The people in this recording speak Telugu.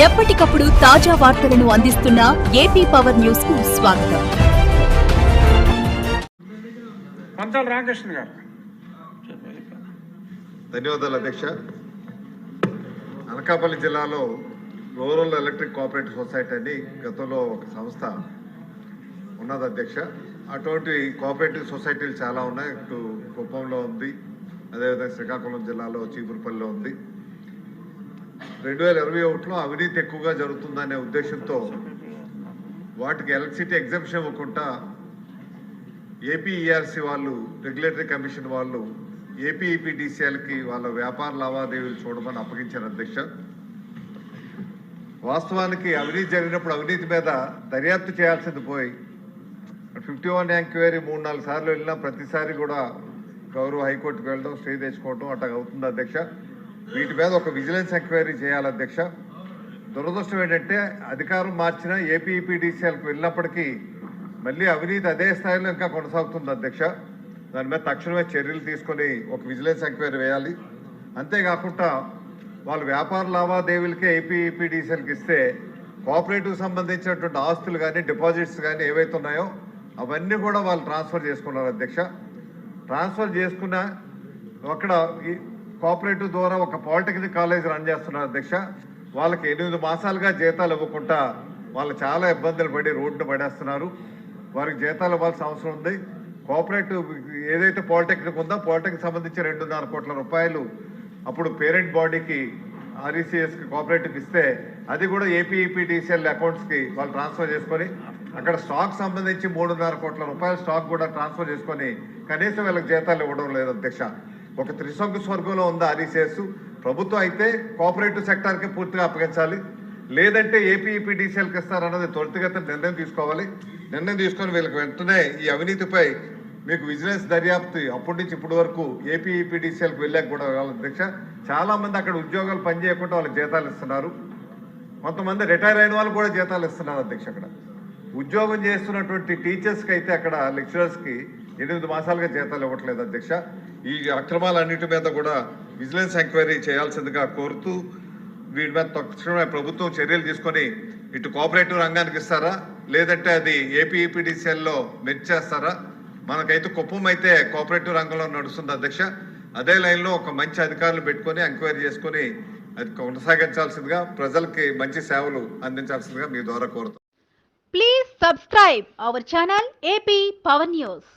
ఎప్పటికప్పుడు తాజా వార్తలను అందిస్తున్న ఏపీ పవర్ న్యూస్కు స్వాగతం. రామకృష్ణ గారు. ధన్యవాదాలు అధ్యక్ష. అనకాపల్లి జిల్లాలో రూరల్ ఎలక్ట్రిక్ కోఆపరేటివ్ సొసైటీ అని గతంలో ఒక సంస్థ ఉన్నది అధ్యక్ష. అటువంటి కోఆపరేటివ్ సొసైటీలు చాలా ఉన్నాయి. ఇటు కుప్పంలో ఉంది అదేవిధంగా శ్రీకాకుళం జిల్లాలో చీపురుపల్లిలో ఉంది. రెండు వేల ఇరవై ఒకటిలో అవినీతి ఎక్కువగా జరుగుతుందనే ఉద్దేశంతో వాటికి ఎలక్ట్రిసిటీ ఎగ్జామ్షన్ ఇవ్వకుండా ఏపీఈఆర్సీ వాళ్ళు రెగ్యులేటరీ కమిషన్ వాళ్ళు ఏపీఈపీడీసీఎల్కి వాళ్ళ వ్యాపార లావాదేవీలు చూడమని అప్పగించారు అధ్యక్ష. వాస్తవానికి అవినీతి జరిగినప్పుడు అవినీతి మీద దర్యాప్తు చేయాల్సింది పోయి ఫిఫ్టీ వన్ ఎంక్వైరీ మూడు నాలుగు సార్లు వెళ్ళినా ప్రతిసారి కూడా గౌరవ హైకోర్టుకు వెళ్ళడం స్టే తెచ్చుకోవడం అట్లా అవుతుంది అధ్యక్ష. వీటి మీద ఒక విజిలెన్స్ ఎంక్వైరీ చేయాలి అధ్యక్ష. దురదృష్టం ఏంటంటే అధికారం మార్చిన ఏపీఈపీడీసీఎల్కి వెళ్ళినప్పటికీ మళ్ళీ అవినీతి అదే స్థాయిలో ఇంకా కొనసాగుతుంది అధ్యక్ష. దాని మీద తక్షణమే చర్యలు తీసుకొని ఒక విజిలెన్స్ ఎంక్వైరీ వేయాలి. అంతేకాకుండా వాళ్ళు వ్యాపార లావాదేవీలకే ఏపీఈపీడీసీఎల్కి ఇస్తే కోఆపరేటివ్ సంబంధించినటువంటి ఆస్తులు కానీ డిపాజిట్స్ కానీ ఏవైతే ఉన్నాయో అవన్నీ కూడా వాళ్ళు ట్రాన్స్ఫర్ చేసుకున్నారు అధ్యక్ష. ట్రాన్స్ఫర్ చేసుకున్న అక్కడ కోఆపరేటివ్ ద్వారా ఒక పాలిటెక్నిక్ కాలేజ్ రన్ చేస్తున్నారు అధ్యక్ష. వాళ్ళకి ఎనిమిది మాసాలుగా జీతాలు ఇవ్వకుండా వాళ్ళు చాలా ఇబ్బందులు పడి రోడ్డు పడేస్తున్నారు. వారికి జీతాలు ఇవ్వాల్సిన అవసరం ఉంది. కోఆపరేటివ్ ఏదైతే పాలిటెక్నిక్ ఉందో పాలిటెక్నిక్ సంబంధించి రెండున్నర కోట్ల రూపాయలు అప్పుడు పేరెంట్ బాడీకి ఆర్ఈసీఎస్కి కోఆపరేటివ్ ఇస్తే అది కూడా ఏపీఈపీటీసీఎల్ అకౌంట్స్కి వాళ్ళు ట్రాన్స్ఫర్ చేసుకొని అక్కడ స్టాక్ సంబంధించి మూడున్నర కోట్ల రూపాయల స్టాక్ కూడా ట్రాన్స్ఫర్ చేసుకొని కనీసం వీళ్ళకి జీతాలు ఇవ్వడం లేదు అధ్యక్ష. ఒక త్రిశంకు స్వర్గంలో ఉందా ఆర్ఈసీఎస్ ప్రభుత్వం అయితే కోఆపరేటివ్ సెక్టార్కి పూర్తిగా అప్పగించాలి. లేదంటే ఏపీఈపీడీసీఎల్కి ఇస్తారన్నది త్వరితగతిన నిర్ణయం తీసుకోవాలి. నిర్ణయం తీసుకొని వీళ్ళకి వెంటనే ఈ అవినీతిపై మీకు విజిలెన్స్ దర్యాప్తు అప్పటి నుంచి ఇప్పటి వరకు ఏపీఈపీడీసీఎల్కి వెళ్ళాక కూడా వాళ్ళ అధ్యక్ష చాలామంది అక్కడ ఉద్యోగాలు పనిచేయకుండా వాళ్ళకి జీతాలు ఇస్తున్నారు. కొంతమంది రిటైర్ అయిన వాళ్ళు కూడా జీతాలు ఇస్తున్నారు అధ్యక్ష అక్కడ. ఉద్యోగం చేస్తున్నటువంటి టీచర్స్కి అయితే అక్కడ లెక్చరర్స్కి ఎనిమిది మాసాలుగా జీతాలు ఇవ్వట్లేదు అధ్యక్ష ఈ అక్రమాలన్నిటి మీద కూడా విజిలెన్స్ ఎంక్వైరీ చేయాల్సిందిగా కోరుతూ వీటి మీద తక్షణమే ప్రభుత్వం చర్యలు తీసుకొని ఇటు కోఆపరేటివ్ రంగానికి ఇస్తారా? లేదంటే అది ఏపీఈపీడీసీఎల్లో మెచ్చేస్తారా మనకైతే కుప్పం అయితే కోఆపరేటివ్ రంగంలో నడుస్తుంది అధ్యక్ష. అదే లైన్లో ఒక మంచి అధికారులు పెట్టుకొని ఎంక్వైరీ చేసుకొని అది కొనసాగించాల్సిందిగా ప్రజలకి మంచి సేవలు అందించాల్సిందిగా మీ ద్వారా కోరుతాం please subscribe our channel AP Power news